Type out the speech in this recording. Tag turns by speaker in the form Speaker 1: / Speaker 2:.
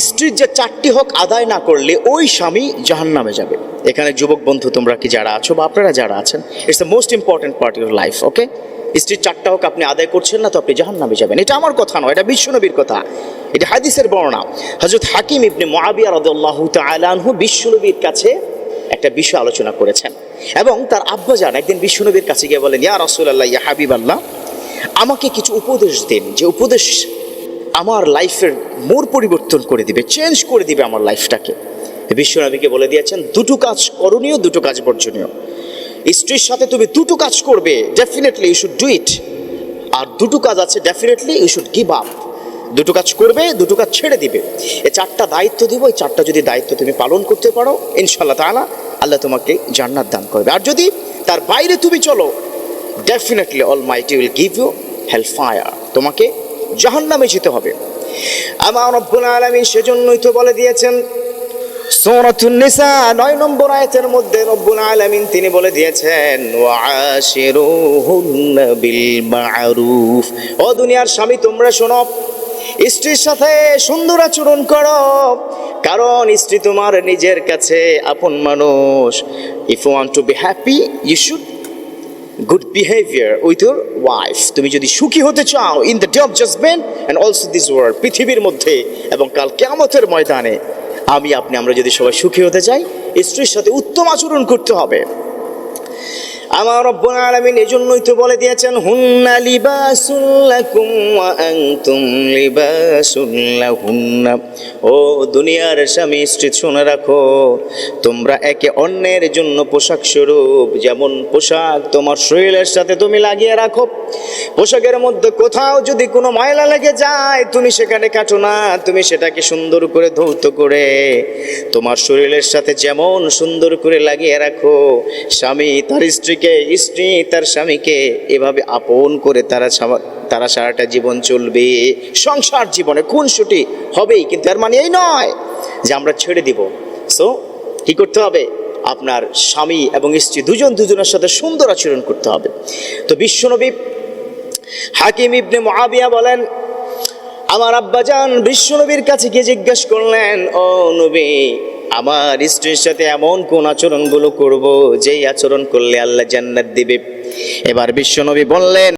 Speaker 1: স্ত্রীর যে চারটি হক আদায় না করলে ওই স্বামী জাহান নামে যাবে। এখানে যুবক বন্ধু, তোমরা কি যারা আছো বা আপনারা যারা আছেন it's the most important part your life okay স্ত্রীর চারটা হক আপনি আদায় করছেন না তো আপনি জাহান নামে যাবেন। এটা আমার কথা নয়, এটা বিশ্বনবীর কথা। এটা হাদিসের বর্ণনা। হজরত হাকিম ইবনে মহাবিয়া রদুল্লাহ তালানহু বিশ্বনবীর কাছে একটা বিষয় আলোচনা করেছেন। এবং তার আব্বাজান একদিন বিশ্বনবীর কাছে গিয়ে বলেন, ইয়া রসুল্লাহ ইয়া হাবিব আল্লাহ আমাকে কিছু উপদেশ দিন। যে উপদেশ আমার লাইফের মোড় পরিবর্তন করে দিবে চেঞ্জ করে দিবে আমার লাইফটাকে বিশ্বনবীকে বলে দিয়েছেন, দুটো কাজ করণীয়, দুটো কাজ বর্জনীয়। স্ত্রীর সাথে তুমি দুটো কাজ করবে definitely you should do it আর দুটো কাজ আছে definitely you should give up দুটো কাজ করবে, দুটো কাজ ছেড়ে দিবে। এ চারটা দায়িত্ব দিব, এই চারটা যদি দায়িত্ব তুমি পালন করতে পারো ইনশাল্লাহ তাআলা আল্লাহ তোমাকে জান্নাত দান করবে। আর যদি তার বাইরে তুমি চলো definitely Almighty will give you hell fire তোমাকে জাহান্নামে যেতে হবে। আমার রব্বুল আলামিন সেজন্যই তো বলে দিয়েছেন, সূরাতুন নিসা, নয় নম্বর আয়াতের মধ্যে রব্বুল আলামিন তিনি বলে দিয়েছেন বিল মা'রুফ ও দুনিয়ার স্বামী, তোমরা শোনো, স্ত্রীর সাথে সুন্দর আচরণ করো, কারণ স্ত্রী তোমার নিজের কাছে আপন মানুষ। If want to be happy you should good behaviour with your wife তুমি যদি সুখী হতে চাও in the day of judgement and also this world পৃথিবীর মধ্যে এবং কাল কেয়ামতের ময়দানে, আমি, আপনি, আমরা যদি সবাই সুখী হতে চাই, স্ত্রীর সাথে উত্তম আচরণ করতে হবে। আমার রব্বুল আলামিন এজন্যই তো বলে দিয়েছেন, হুন্না লিবাসুল লাকুম ওয়া আনতুম লিবাসুল লাহুন্না। ও দুনিয়ার স্বামী, স্ত্রী, শুনে রাখো, তোমরা একে অন্যের জন্য পোশাক স্বরূপ, যেমন পোশাক তোমার শরীরের সাথে তুমি লাগিয়ে রাখো। পোশাকের মধ্যে কোথাও যদি কোনো ময়লা লেগে যায়, তুমি সেখানে কাটো না, তুমি সেটাকে সুন্দর করে ধৌত করে তোমার শরীরের সাথে যেমন সুন্দর করে লাগিয়ে রাখো। স্বামী, তার স্ত্রীকে স্ত্রী তার স্বামীকে এভাবে আপন করে তারা তারা সারাটা জীবন চলবে। সংসার জীবনে খুনসুটি হবেই, কিন্তু এর মানে এই নয় যে আমরা ছেড়ে দিব। সো কি করতে হবে? আপনার স্বামী এবং স্ত্রী দুজন দুজনের সাথে সুন্দর আচরণ করতে হবে। তো বিশ্বনবী হাকিম ইবনে মুআবিয়া বলেন আমার আব্বাজান বিশ্বনবীর কাছে গিয়ে জিজ্ঞেস করলেন, ও নবী, আমার স্ত্রীর সাথে এমন কোন আচরণগুলো করব, যেই আচরণ করলে আল্লাহ জান্নাত দিবে? এবার বিশ্বনবী বললেন